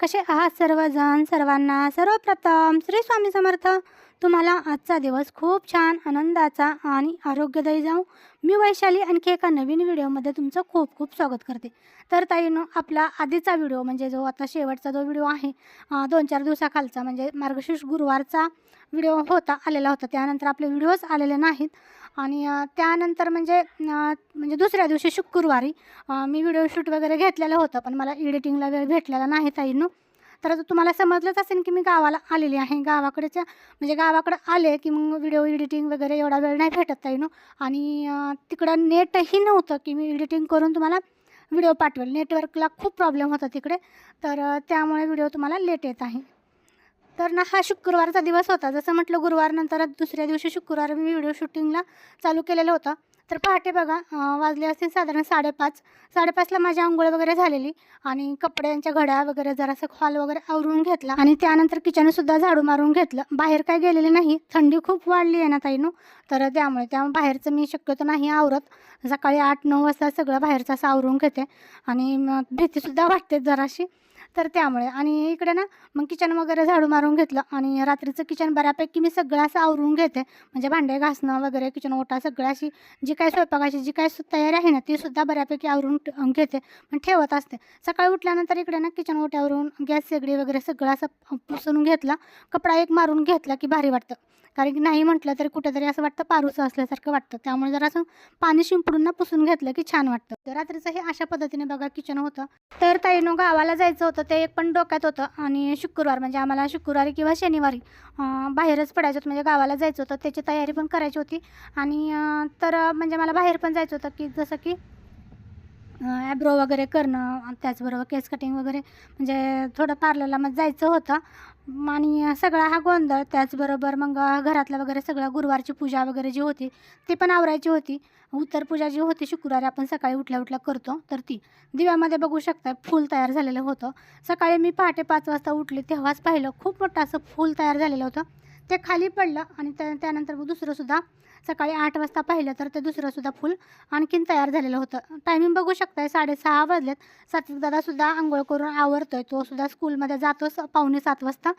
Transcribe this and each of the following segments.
कसे आहात सर्वजण? सर्वांना सर्वप्रथम श्री स्वामी समर्थ. तुम्हाला आजचा दिवस खूप छान आनंदाचा आणि आरोग्यदायी जाऊ. मी वैशाली आणखी एका नवीन व्हिडिओमध्ये तुमचं खूप खूप स्वागत करते. तर ताईनो आपला आधीचा व्हिडिओ म्हणजे जो आता शेवटचा जो व्हिडिओ आहे दोन चार दिवसाखालचा म्हणजे मार्गशीर्ष गुरुवारचा व्हिडिओ होता आलेला होता. त्यानंतर आपले व्हिडिओज आलेले नाहीत. आणि त्यानंतर म्हणजे म्हणजे दुसऱ्या दिवशी शुक्रवारी मी व्हिडिओ शूट वगैरे घेतलेलं होतं पण मला एडिटिंगला वेळ भेटलेला नाही ताईनं. तर तुम्हाला समजलंच असेल की मी गावाला आलेली आहे. गावाकडेच्या म्हणजे गावाकडं आले की मग व्हिडिओ एडिटिंग वगैरे एवढा वेळ नाही भेटत ताईनो. आणि तिकडं नेटही नव्हतं की मी एडिटिंग करून तुम्हाला व्हिडिओ पाठवेल. नेटवर्कला खूप प्रॉब्लेम होता तिकडे. तर त्यामुळे व्हिडिओ तुम्हाला लेट येत आहे. तर ना हा शुक्रवारचा दिवस होता. जसं म्हटलं गुरुवार नंतर दुसऱ्या दिवशी शुक्रवार मी व्हिडिओ शूटिंगला चालू केलेलं होतं. तर पहाटे बघा वाजले असतील साधारण साडेपाच. साडेपाचला माझी आंघोळ वगैरे झालेली आणि कपड्यांच्या घड्या वगैरे जरासं हॉल वगैरे आवरून घेतला आणि त्यानंतर किचनसुद्धा झाडू मारून घेतलं. बाहेर काय गेलेले नाही. थंडी खूप वाढली आहे ना ताईनो. तर त्यामुळे त्या बाहेरचं मी शक्यतो नाही आवरत. सकाळी आठ नऊ वाजता सगळं बाहेरचं असं आवरून घेते. आणि मग भीतीसुद्धा वाटते जराशी. तर त्यामुळे आणि इकडे ना मग किचन वगैरे झाडू मारून घेतलं आणि रात्रीचं किचन बऱ्यापैकी मी सगळं असं आवरून घेते. म्हणजे भांडे घासणं वगैरे किचन ओटा सगळं अशी जी काय स्वयंपाकाची जी काय तयारी आहे ना ती सुद्धा बऱ्यापैकी आवरून घेते. पण ठेवत असते. सकाळी उठल्यानंतर इकडे ना किचन ओट्यावरून गॅस शेगडी वगैरे सगळं असं पुसून घेतला. कपडा एक मारून घेतला की भारी वाटतं. कारण की नाही म्हटलं तरी कुठेतरी असं वाटतं पारूचं असल्यासारखं वाटतं. त्यामुळे जरा असं पाणी शिंपडून ना पुसून घेतलं की छान वाटतं. तर रात्रीचं हे अशा पद्धतीने बघा किचन होतं. तर ताईनो गावाला जायचं होतं. ते एक पण डोक्यात होतं. आणि शुक्रवार म्हणजे आम्हाला शुक्रवारी किंवा शनिवारी बाहेरच पडायचं होतं म्हणजे गावाला जायचं होतं. त्याची तयारी पण करायची होती. आणि तर म्हणजे मला बाहेर पण जायचं होतं की जसं की ॲब्रो वगैरे करणं त्याचबरोबर केस कटिंग वगैरे म्हणजे थोडं पार्लरला मग जायचं होतं. आणि सगळा हा गोंधळ त्याचबरोबर मग घरातलं वगैरे सगळं गुरुवारची पूजा वगैरे जी होती ती पण आवरायची होती. उत्तर पूजा जी होती शुक्रवारी आपण सकाळी उठल्या उठल्या करतो. तर ती दिव्यामध्ये बघू शकता फूल तयार झालेलं होतं. सकाळी मी पहाटे पाच वाजता उठले तेव्हाच पाहिलं खूप मोठं असं फूल तयार झालेलं होतं. ते खाली पडलं आणि त्या त्यानंतर मग दुसरंसुद्धा सकाळी आठ वाजता पाहिलं तर ते दुसरंसुद्धा फूल आणखीन तयार झालेलं होतं. टायमिंग बघू शकताय साडेसहा वाजलेत. सात्विक दादासुद्धा आंघोळ करून आवरतोय. तो सुद्धा स्कूलमध्ये जातोच पावणे सात वाजता.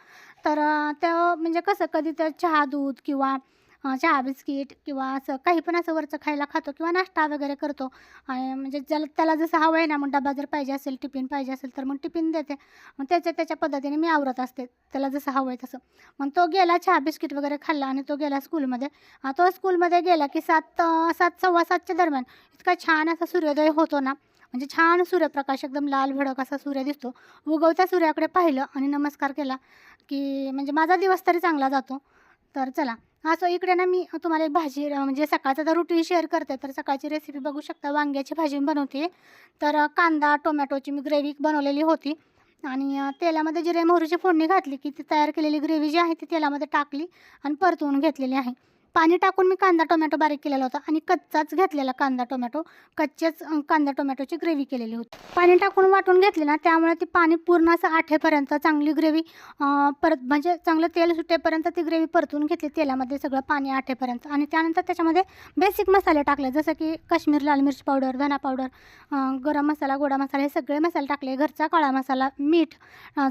तर ते त्या म्हणजे कसं कधी तर चहा दूध किंवा चहा बिस्किट किंवा असं काही पण असं वरचं खायला खातो किंवा नाश्ता वगैरे करतो. आणि म्हणजे ज्याला त्याला जसं हवं आहे ना मग डबा जर पाहिजे असेल टिफिन पाहिजे असेल तर मग टिफिन देते. मग त्याच्या त्याच्या पद्धतीने मी आवरत असते. त्याला जसं हवं आहे तसं. मग तो गेला चहा बिस्किट वगैरे खाल्ला आणि तो गेला स्कूलमध्ये. तो स्कूलमध्ये गेला की सात सात सव्वा सातच्या दरम्यान इतका छान असा सूर्योदय होतो ना. म्हणजे छान सूर्यप्रकाश एकदम लाल भडक असा सूर्य दिसतो. उगवत्या सूर्याकडे पाहिलं आणि नमस्कार केला की म्हणजे माझा दिवस तरी चांगला जातो. तर चला. असं इकडे ना मी तुम्हाला एक भाजी म्हणजे सकाळचं तर रुटीन शेअर करते तर सकाळची रेसिपी बघू शकता. वांग्याची भाजी बनवते. तर कांदा टोमॅटोची मी ग्रेव्ही बनवलेली होती. आणि तेलामध्ये जिरे मोहरीची फोडणी घातली की ती तयार केलेली ग्रेव्ही जी आहे ती तेलामध्ये टाकली आणि परतवून घेतलेली आहे. पाणी टाकून मी कांदा टोमॅटो बारीक केलेला होता आणि कच्चाच घेतलेला कांदा टोमॅटो कच्चेच कांदा टोमॅटोची ग्रेव्ही केलेली होती. पाणी टाकून वाटून घेतले ना त्यामुळे ती पाणी पूर्ण असं आठेपर्यंत चांगली ग्रेव्ही परत म्हणजे चांगलं तेल सुटेपर्यंत ती ग्रेव्ही परतून घेतली तेलामध्ये सगळं पाणी आठेपर्यंत. आणि त्यानंतर त्याच्यामध्ये बेसिक मसाले टाकले जसं की काश्मीर लाल मिरची पावडर धना पावडर गरम मसाला गोडा मसाला हे सगळे मसाले टाकले. घरचा काळा मसाला मीठ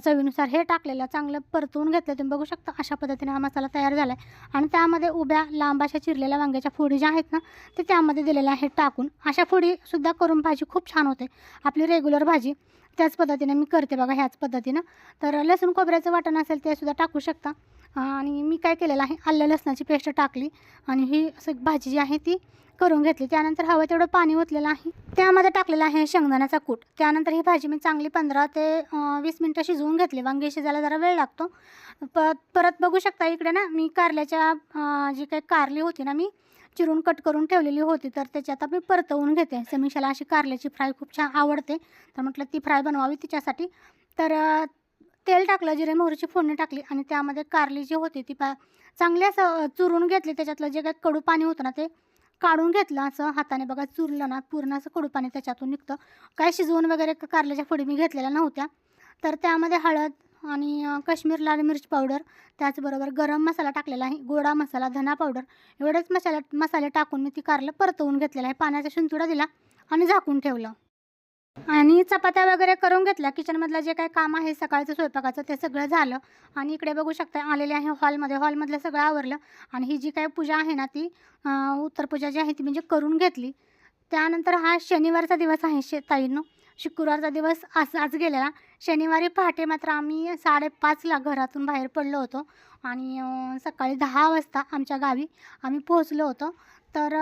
चवीनुसार हे टाकलेलं चांगलं परतून घेतलं. तुम्ही बघू शकता अशा पद्धतीने हा मसाला तयार झाला आहे आणि त्यामध्ये उभ्या लांब अशा चिरलेल्या वांग्याच्या फोडी ज्या आहेत ना ते त्यामध्ये दिलेल्या आहेत टाकून. अशा फोडीसुद्धा करून भाजी खूप छान होते. आपली रेग्युलर भाजी त्याच पद्धतीने मी करते बघा ह्याच पद्धतीनं. तर लसूण खोबऱ्याचं वाटण असेल ते सुद्धा टाकू शकता. आणि मी काय केलेलं आहे आलं लसणाची पेस्ट टाकली आणि ही असं भाजी जी आहे ती करून घेतली. त्यानंतर हवं तेवढं पाणी ओतलेलं आहे. त्यामध्ये टाकलेलं आहे शेंगदाण्याचा कूट. त्यानंतर ही भाजी मी चांगली पंधरा ते वीस मिनटं शिजवून घेतली. वांगी शिजायला जरा वेळ लागतो. प परत बघू शकता इकडे ना मी कारल्याच्या जी काही कारली होती ना मी चिरून कट करून ठेवलेली होती. तर त्याची आता मी परतवून घेते. समीक्षाला अशी कारल्याची फ्राय खूप छान आवडते. तर म्हटलं ती फ्राय बनवावी तिच्यासाठी. तर तेल टाकलं जिरे मोहरीची फोडणी टाकली आणि त्यामध्ये कारली जी होती ती पा चांगली असं चुरून घेतली. त्याच्यातलं जे काही कडू पाणी होतं ना ते काढून घेतलं. असं हाताने बघा चुरलं ना पूर्ण असं कडू पाणी त्याच्यातून निघतं. काय शिजवून वगैरे कारल्याच्या फोडी मी घेतलेल्या नव्हत्या. तर त्यामध्ये हळद आणि काश्मीर लाल मिरची पावडर त्याचबरोबर गरम मसाला टाकलेला आहे. गोडा मसाला धना पावडर. एवढेच मसाला मसाले टाकून मी ती कारलं परतवून घेतलेलं आहे. पाण्याचा शिंतुडा दिला आणि झाकून ठेवलं. आणि चपात्या वगैरे करून घेतल्या. किचनमधलं जे काही काम आहे सकाळचं स्वयंपाकाचं ते सगळं झालं. आणि इकडे बघू शकता आलेले आहे हॉलमध्ये हॉलमधलं सगळं आवरलं. आणि ही जी काही पूजा आहे ना ती उत्तरपूजा उत्तर पूजा जी आहे ती म्हणजे करून घेतली. त्यानंतर हा शनिवारचा दिवस आहे शे ताईंनो. शुक्रवारचा दिवस आज आज गेलेला. शनिवारी पहाटे मात्र आम्ही साडेपाचला घरातून बाहेर पडलो होतो. आणि सकाळी दहा वाजता आमच्या गावी आम्ही पोहोचलो होतो. तर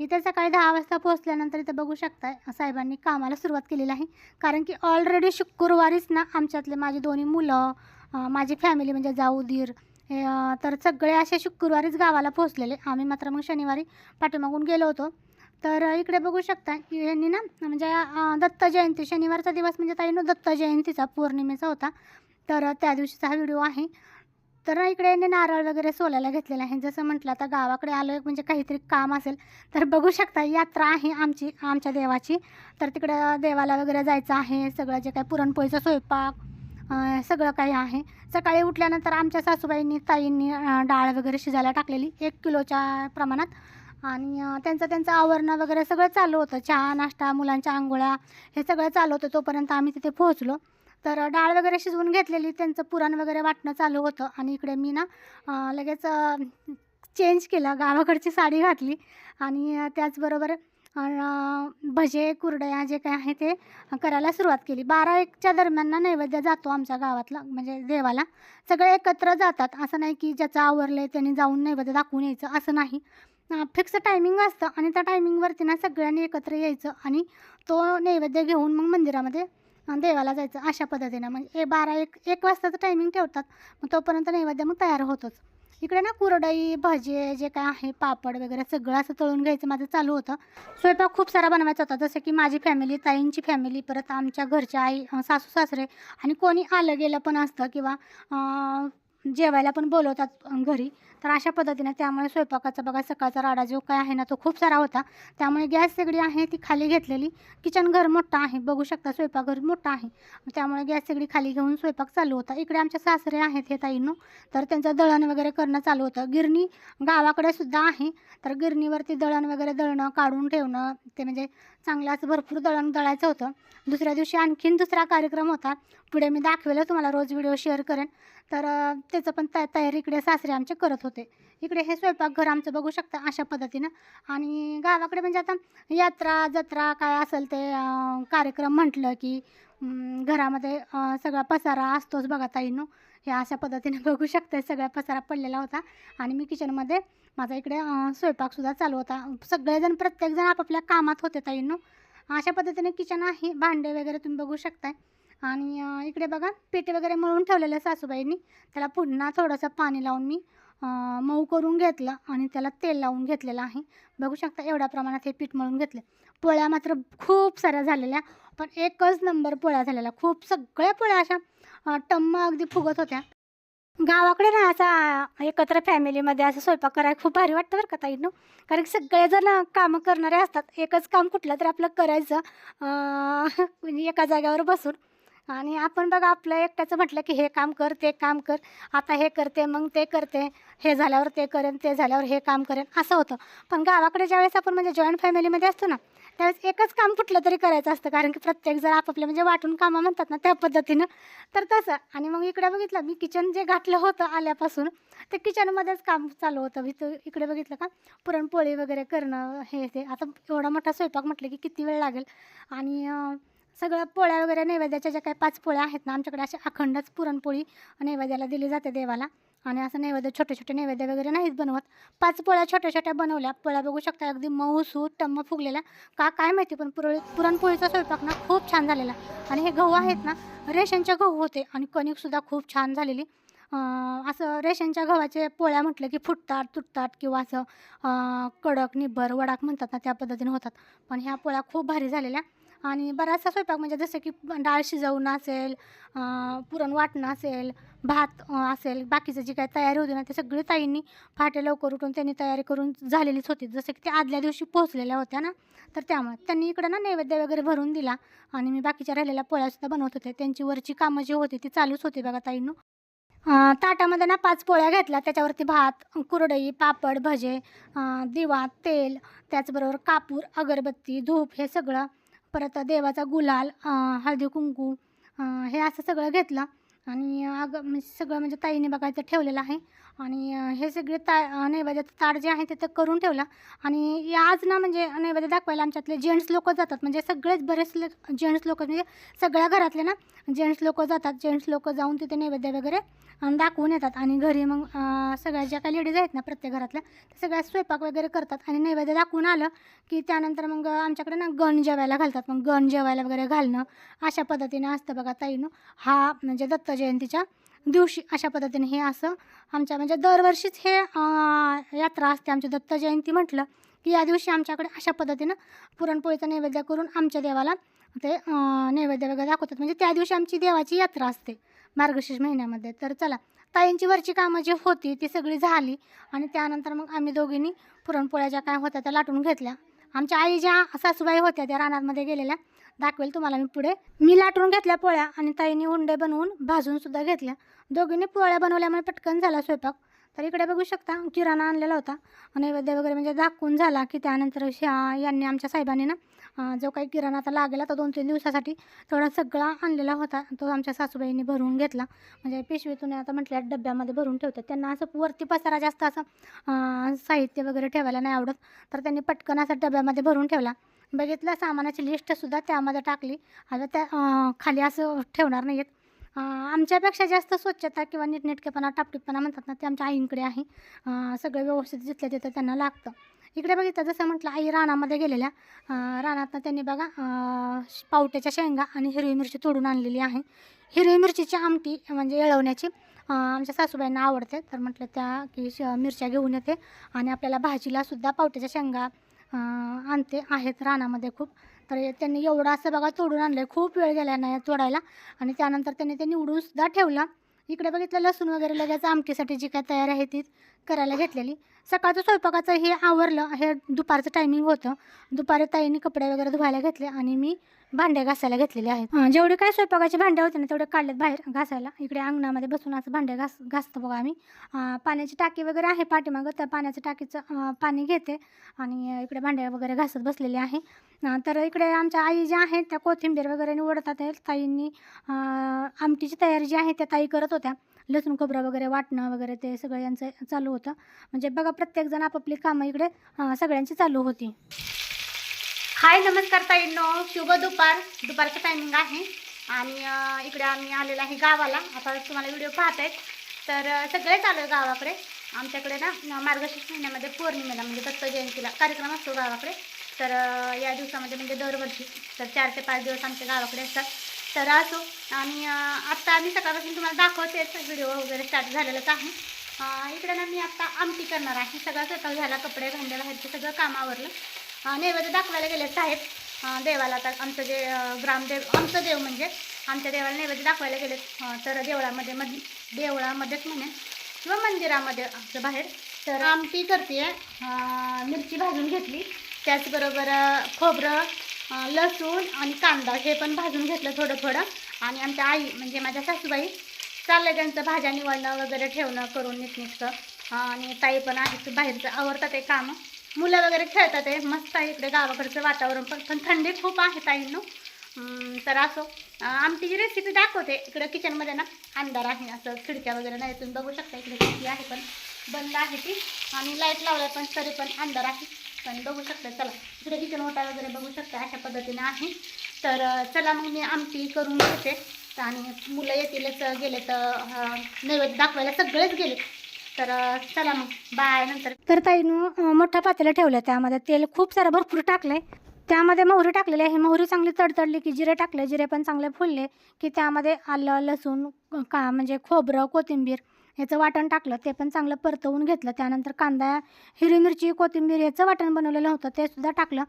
इथे सकाळी दहा वाजता पोहोचल्यानंतर इथं बघू शकताय साहेबांनी कामाला सुरुवात केलेली आहे. कारण की ऑलरेडी शुक्रवारीच ना आमच्यातले माझी दोन्ही मुलं माझी फॅमिली म्हणजे जाऊ दीर तर सगळे असे शुक्रवारीच गावाला पोहोचलेले. आम्ही मात्र मग शनिवारी पाठीमागून गेलो होतो. तर इकडे बघू शकता की यांनी ना म्हणजे दत्त जयंती शनिवारचा दिवस म्हणजे ताईनो दत्त जयंतीचा पौर्णिमेचा होता. तर त्या दिवशीचा हा व्हिडिओ आहे. तर इकडे यांनी नारळ वगैरे सोलायला घेतलेला आहे. जसं म्हटलं आता गावाकडे आलो एक म्हणजे काहीतरी काम असेल तर बघू शकता यात्रा आहे आमची आमच्या देवाची. तर तिकडं देवाला वगैरे जायचं आहे सगळं जे काही पुरणपोळीचा स्वयंपाक सगळं काही आहे. सकाळी उठल्यानंतर आमच्या सासूबाईंनी ताईंनी डाळ वगैरे शिजायला टाकलेली एक किलोच्या प्रमाणात. आणि त्यांचं त्यांचं आवरणं वगैरे सगळं चालू होतं. चहा नाश्ता मुलांच्या आंघोळ्या हे सगळं चालू होतं तोपर्यंत आम्ही तिथे पोहोचलो. तर डाळ वगैरे शिजवून घेतलेली त्यांचं पुरण वगैरे वाटणं चालू होतं. आणि इकडे मी ना लगेच चेंज केलं गावाकडची साडी घातली. आणि त्याचबरोबर भजे कुरडया जे काय आहे ते करायला सुरुवात केली. बारा एकच्या दरम्यान ना नैवेद्य जातो आमच्या गावातला म्हणजे देवाला. सगळे एकत्र जातात. असं नाही की ज्याचं आवरले त्यांनी जाऊन नैवेद्य दाखवून यायचं असं नाही. फिक्स टायमिंग असतं. आणि त्या टायमिंगवरती ना सगळ्यांनी एकत्र यायचं आणि तो नैवेद्य घेऊन मग मंदिरामध्ये देवाला जायचं अशा पद्धतीनं. म्हणजे ए बारा एक एक वाजताचं टायमिंग ठेवतात. मग तोपर्यंत नैवेद्य मग तयार होतोच. इकडे ना कुरडई भजे जे काय आहे पापड वगैरे सगळं असं तळून घ्यायचं माझं चालू होतं. स्वयंपाक खूप सारा बनवायचा होता. जसं की माझी फॅमिली ताईंची फॅमिली परत आमच्या घरच्या आई सासू सासरे आणि कोणी आलं गेलं पण असतं किंवा जेवायला पण बोलवतात घरी. तर अशा पद्धतीने त्यामुळे स्वयंपाकाचा बघा सकाळचा राडा जो काय आहे ना तो खूप सारा होता. त्यामुळे गॅस सगळी आहे ती खाली घेतलेली. किचन घर मोठं आहे बघू शकता स्वयंपाकघर मोठं आहे. त्यामुळे गॅस सगळी खाली घेऊन स्वयंपाक चालू होता. इकडे आमच्या सासरे आहेत हे ताईंनो. तर त्यांचं दळण वगैरे करणं चालू होतं. गिरणी गावाकडे सुद्धा आहे. तर गिरणीवरती दळण वगैरे दळणं काढून ठेवणं ते म्हणजे चांगलं असं भरपूर दळण दळायचं होतं. दुसऱ्या दिवशी आणखीन दुसरा कार्यक्रम होता. पुढे मी दाखवेल तुम्हाला रोज व्हिडिओ शेअर करेन. तर त्याचं पण तया तयारी इकडे सासरे आमचे करत होते. इकडे हे स्वयंपाकघर आमचं बघू शकता अशा पद्धतीनं. आणि गावाकडे म्हणजे आता यात्रा जत्रा काय असेल ते कार्यक्रम म्हटलं की घरामध्ये सगळा पसारा असतोच बघा ताईंनो. हे अशा पद्धतीने बघू शकता सगळा पसारा पडलेला होता. आणि मी किचनमध्ये माझा इकडे स्वयंपाकसुद्धा चालू होता. सगळेजण प्रत्येकजण आपापल्या कामात होते ताईंनो. अशा पद्धतीने किचन आहे भांडे वगैरे तुम्ही बघू शकताय. आणि इकडे बघा पेटे वगैरे मळून ठेवलेलं सासूबाईंनी. त्याला पुन्हा थोडंसं पाणी लावून मी मऊ करून घेतलं आणि त्याला तेल लावून घेतलेलं आहे. बघू शकता एवढ्या प्रमाणात हे पीठ मळून घेतले. पोळ्या मात्र खूप साऱ्या झालेल्या पण एकच नंबर पोळ्या झालेल्या. खूप सगळ्या पोळ्या अशा अं, टम्म अगदी फुगत होत्या. गावाकडे ना असा एकत्र फॅमिलीमध्ये असं स्वयंपाक करायला खूप भारी वाटतं बरं का ताईनं. कारण की सगळेजण कामं करणारे असतात. एकच काम कुठलं तर आपलं करायचं. म्हणजे एका जाग्यावर बसून. आणि आपण बघा आपलं एकट्याचं म्हटलं की हे काम कर ते काम कर. आता हे करते मग ते करते. हे झाल्यावर ते करेन ते झाल्यावर हे काम करेन. असं होतं. पण गावाकडे ज्यावेळेस आपण म्हणजे जॉईंट फॅमिलीमध्ये असतो ना त्यावेळेस एकच काम कुठलं तरी करायचं असतं. कारण की प्रत्येक जर आपापले म्हणजे वाटून कामं म्हणतात ना त्या पद्धतीनं. तर तसं. आणि मग इकडे बघितलं मी किचन जे गाठलं होतं आल्यापासून ते किचनमध्येच काम चालू होतं. मी तर इकडे बघितलं का पुरणपोळी वगैरे करणं हे ते. आता एवढा मोठा स्वयंपाक म्हटलं की किती वेळ लागेल? आणि सगळ्या पोळ्या वगैरे नैवेद्याच्या ज्या काही पाच पोळ्या आहेत ना आमच्याकडे अशा अखंडच पुरणपोळी नैवेद्याला दिली जाते देवाला. आणि असं नैवेद्य छोटे छोटे नैवेद्य वगैरे नाहीच बनवत. पाच पोळ्या छोट्या छोट्या बनवल्या. पोळ्या बघू शकता अगदी मऊ सूट टम्म फुगलेल्या. का काय माहिती पण पुरळी पुरणपोळीचा स्वयंपाक ना खूप छान झालेला. आणि हे गहू आहेत ना रेशनच्या गहू होते. आणि कणिकसुद्धा खूप छान झालेली. असं रेशनच्या गव्हाचे पोळ्या म्हटलं की फुटतात तुटतात किंवा असं कडक निब्बर वडाक म्हणतात ना त्या पद्धतीने होतात. पण ह्या पोळ्या खूप भारी झालेल्या. आणि बराचसा स्वयंपाक म्हणजे जसं की डाळ शिजवणं असेल पुरण वाटणं असेल भात असेल बाकीचं जी काही तयारी होती ना ते सगळी ताईंनी पहाटे लवकर उठून त्यांनी तयारी करून झालेलीच होती. जसं की ते आदल्या दिवशी पोहोचलेल्या होत्या ना तर त्यामुळे त्यांनी इकडं ना नैवेद्य वगैरे भरून दिला आणि मी बाकीच्या राहिलेल्या पोळ्यासुद्धा बनवत होते. त्यांची वरची कामं जी होती ती चालूच होती बघा ताईंनो. ताटामध्ये ना पाच पोळ्या घेतल्या. त्याच्यावरती भात कुरडई पापड भजे दिवा तेल त्याचबरोबर कापूर अगरबत्ती धूप हे सगळं परत देवाचा गुलाल हळदी कुंकू हे असं सगळं घेतलं. आणि अगं म्हणजे सगळं म्हणजे ताईने बघायचं ठेवलेलं आहे. आणि हे सगळे ता नैवेद्याचं ताट जे आहे ते तर करून ठेवलं. आणि या आज ना म्हणजे नैवेद्य दाखवायला आमच्यातले जेंट्स लोक जातात. म्हणजे सगळेच बरेच जेंट्स लोक म्हणजे सगळ्या घरातले ना जेंट्स लोक जातात. जेंट्स लोक जाऊन तिथे नैवेद्य वगैरे दाखवून येतात. आणि घरी मग सगळ्या ज्या काही लेडीज आहेत ना प्रत्येक घरातल्या त्या सगळ्या स्वयंपाक वगैरे करतात. आणि नैवेद्य दाखवून आलं की त्यानंतर मग आमच्याकडे ना गण जेवायला घालतात. मग गण जेवायला वगैरे घालणं अशा पद्धतीने असतं बघा ताईनं. हा म्हणजे दत्त जयंतीच्या दिवशी अशा पद्धतीने हे असं आमच्या म्हणजे दरवर्षीच हे यात्रा असते. आमची दत्त जयंती म्हटलं की या दिवशी आमच्याकडे अशा पद्धतीनं पुरणपोळीचा नैवेद्य करून आमच्या देवाला ते नैवेद्य वगैरे दाखवतात. म्हणजे त्या दिवशी आमची देवाची यात्रा असते मार्गशीर्ष महिन्यामध्ये. तर चला ताईंची वरची कामं जी होती ती सगळी झाली आणि त्यानंतर मग आम्ही दोघींनी पुरणपोळ्या ज्या काय होत्या त्या लाटून घेतल्या. आमच्या आई ज्या सासूबाई होत्या त्या रानामध्ये गेलेल्या. दाखवेल तुम्हाला मी पुढे. मी लाटून घेतल्या पोळ्या आणि ताईने उंडे बनवून भाजून सुद्धा घेतल्या. दोघींनी पोळ्या बनवल्यामुळे पटकन झाला स्वयंपाक. तर इकडे बघू शकता किराणा आणलेला होता. नैवेद्य वगैरे म्हणजे दाखवून झाला की त्यानंतर शा यांनी आमच्या साहेबांनी ना जो काही किराणा आता लागेला तो दोन तीन दिवसासाठी थोडा सगळा आणलेला होता. तो आमच्या सासूबाईंनी भरून घेतला. म्हणजे पिशवीतून आता म्हटल्या डब्यामध्ये भरून ठेवतात. त्यांना असं वरती पसारा जास्त असं साहित्य वगैरे ठेवायला नाही आवडत. तर त्यांनी पटकन असं डब्यामध्ये भरून ठेवला. बघितलं सामानाची लिस्टसुद्धा त्यामध्ये टाकली. आता त्या खाली असं ठेवणार नाही आहेत आमच्यापेक्षा जास्त स्वच्छता किंवा नीटनेटकेपणा टापटीपणा म्हणतात ना ते आमच्या आईंकडे आहे. सगळं व्यवस्थित जिथल्या तिथं त्यांना लागतं. इकडे बघितलं जसं म्हटलं आई रानामध्ये गेलेल्या. रानातनं त्यांनी बघा श- पावट्याच्या शेंगा आणि हिरवी मिरची तोडून आणलेली आहे. हिरवी मिरचीची आमटी म्हणजे येळवण्याची आमच्या सासूबाईंना आवडते. तर म्हटलं त्या की श मिरच्या घेऊन येते. आणि आपल्याला भाजीला सुद्धा पावट्याच्या शेंगा आणते. आहेत रानामध्ये खूप. तर त्यांनी एवढं असं बघा तोडून आणलं आहे खूप वेळ गेला नाही तोडायला आणि त्यानंतर त्यांनी ते निवडून सुद्धा ठेवला. इकडे बघितलं लसूण वगैरे लगेच आमटीसाठी जी काय तयार आहे ती करायला घेतलेली. सकाळचं स्वयंपाकाचं हे आवरलं. हे दुपारचं टायमिंग होतं. दुपारी ताईंनी कपडे वगैरे धुवायला घेतले आणि मी भांडे घासायला घेतलेले आहेत. जेवढे काय स्वयंपाकाचे भांडे होते ना तेवढे काढलेत बाहेर घासायला. इकडे अंगणामध्ये बसून असं भांडे घास घासतो बघा आम्ही. पाण्याची टाकी वगैरे आहे पाठीमागं. त्या पाण्याच्या टाकीचं पाणी घेते आणि इकडे भांडे वगैरे घासत बसलेले आहे. तर इकडे आमच्या आई ज्या आहेत त्या कोथिंबीर वगैरे निवडतात. ताईंनी आमटीची तयारी जी आहे त्या ताई करत होत्या. लसूण खोबरं वगैरे वाटणं वगैरे ते सगळं यांचं चालू होतं. म्हणजे बघा प्रत्येकजण आपापली कामं इकडे सगळ्यांची चालू होती. हाय नमस्कार ताईंनो. शुभ दुपार. दुपारचं टायमिंग आहे. आणि इकडे आम्ही आलेलो आहे गावाला. आता तुम्हाला व्हिडिओ पाहत आहेत तर सगळे चालू आहे गावाकडे. आमच्याकडे ना मार्गशीर्ष महिन्यामध्ये पौर्णिमेला म्हणजे दत्त जयंतीला कार्यक्रम असतो गावाकडे. तर या दिवसामध्ये म्हणजे दरवर्षी तर चार ते पाच दिवस आमच्या गावाकडे असतात. तर असो आणि आत्ता आम्ही सकाळपासून तुम्हाला दाखवतेच व्हिडिओ वगैरे स्टार्ट झालेलंच आहे. इकडे ना मी आत्ता आमटी करणार आहे. सगळा स्वयंपाक झाला कपडे भांडे बाहेरचे सगळं कामावरलं नैवेद्य दाखवायला गेले साहेब. देवाला तर आमचं जे ग्रामदेव आमचं देव म्हणजे आमच्या देवाला नैवेद्य दाखवायला गेले तर देवळामध्ये मध देवळामध्येच म्हणे किंवा मंदिरामध्ये आमचं बाहेर. तर आमटी करते मिरची भाजून घेतली. त्याचबरोबर खोबरं लसूण आणि कांदा हे पण भाजून घेतलं थोडं थोडं आणि आमच्या आई म्हणजे माझ्या सासूबाई चाललं त्यांचं भाज्या निवडणं वगैरे ठेवणं करून नीटनीटकं. आणि ताई पण आहेत बाहेरचं आवडतात ते कामं. मुलं वगैरे खेळतात आहे मस्त आहे इकडे गावाकडचं वातावरण पण पण थंडी खूप आहे ताईंनो. तर असो आमची जी रेसिपी दाखवते इकडं किचनमध्ये ना अंधार आहे असं खिडक्या वगैरे नाही तुम्ही बघू शकता इकडे खिडकी आहे पण बंद आहे ती. आणि लाइट लावल्या पण तरी पण अंधार आहे. पण बघू शकता चला. इकडे किचन ओटा वगैरे बघू शकता अशा पद्धतीने आहे. तर चला मग मी आमटी करून घेते. आणि मुलं येतीलच गेले तर नैवेद्य दाखवायला सगळेच गेले. तर चला मग बाय नंतर. तर ताईनं मोठा पातेला ठेवलं त्यामध्ये तेल खूप सारं भरपूर टाकलंय. त्यामध्ये मोहरी टाकलेली आहे. मोहरी चांगली तडतडली की जिरे टाकले. जिरे पण चांगले फुलले की त्यामध्ये आलं लसूण का म्हणजे खोबरं कोथिंबीर ह्याचं वाटण टाकलं ते पण चांगलं परतवून घेतलं. त्यानंतर कांदा हिरवी मिरची कोथिंबीर याचं वाटण बनवलेलं होतं ते सुद्धा टाकलं.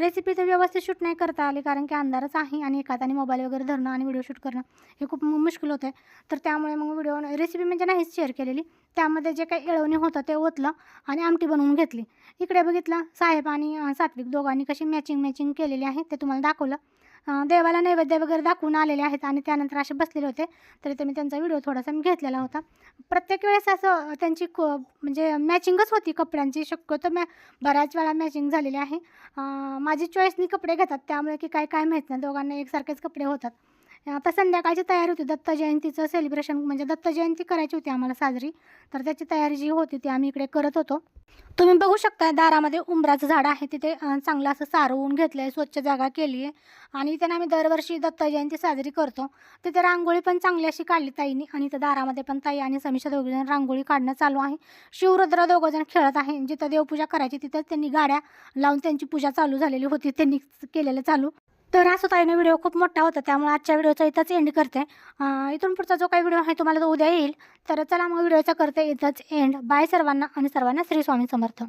रेसिपी तर व्यवस्थित शूट नाही करता आली कारण की अंधारच आहे आणि एखाद आणि मोबाईल वगैरे धरणं आणि व्हिडिओ शूट करणं हे खूप मुश्किल होतं आहे तर त्यामुळे मग व्हिडिओ रेसिपी म्हणजे नाहीच शेअर केलेली. त्यामध्ये जे काही येळवणी होतं ते ओतलं आणि आमटी बनवून घेतली. इकडे बघितलं साहेब आणि सात्विक दोघांनी कशी मॅचिंग मॅचिंग केलेली आहे ते तुम्हाला दाखवलं. देवाला नैवेद्य वगैरे दाखवून आलेले आहेत आणि त्यानंतर असे बसलेले होते. तरी ते मी त्यांचा व्हिडिओ थोडासा मी घेतलेला होता. प्रत्येक वेळेस असं त्यांची को म्हणजे मॅचिंगच होती कपड्यांची. शक्यतो मॅ बऱ्याच वेळा मॅचिंग झालेली आहे. माझी चॉईसनी कपडे घेतात. त्यामुळे की काय काय माहीत नाही. दोघांना एकसारखेच कपडे होतात. आता संध्याकाळची तयारी होती. दत्त जयंतीचं सेलिब्रेशन म्हणजे दत्त जयंती करायची होती आम्हाला साजरी. तर त्याची तयारी जी होती ती आम्ही इकडे करत होतो. तुम्ही बघू शकता दारामध्ये उंबराचं झाड आहे. तिथे चांगलं असं सारवून घेतलं आहे स्वच्छ जागा केली आहे आणि इथे आम्ही दरवर्षी दत्त जयंती साजरी करतो. तिथे रांगोळी पण चांगली अशी काढली ताईनी. आणि इथं दारामध्ये पण ताई आणि समीक्षा दोघीजण रांगोळी काढणं चालू आहे. शिवरुद्र दोघंजण खेळत आहे. जिथं देवपूजा करायची तिथं त्यांनी गाड्या लावून त्यांची पूजा चालू झालेली होती. त्यांनी केलेलं चालू. तर असं ताईने व्हिडिओ खूप मोठा होता त्यामुळे आजच्या व्हिडिओचा इथंच एंड करते. इथून पुढचा जो काही व्हिडिओ आहे तुम्हाला तो उद्या येईल. तर चला मग व्हिडिओचा करते इथंच एंड बाय सर्वांना आणि सर्वांना श्री स्वामी समर्थ.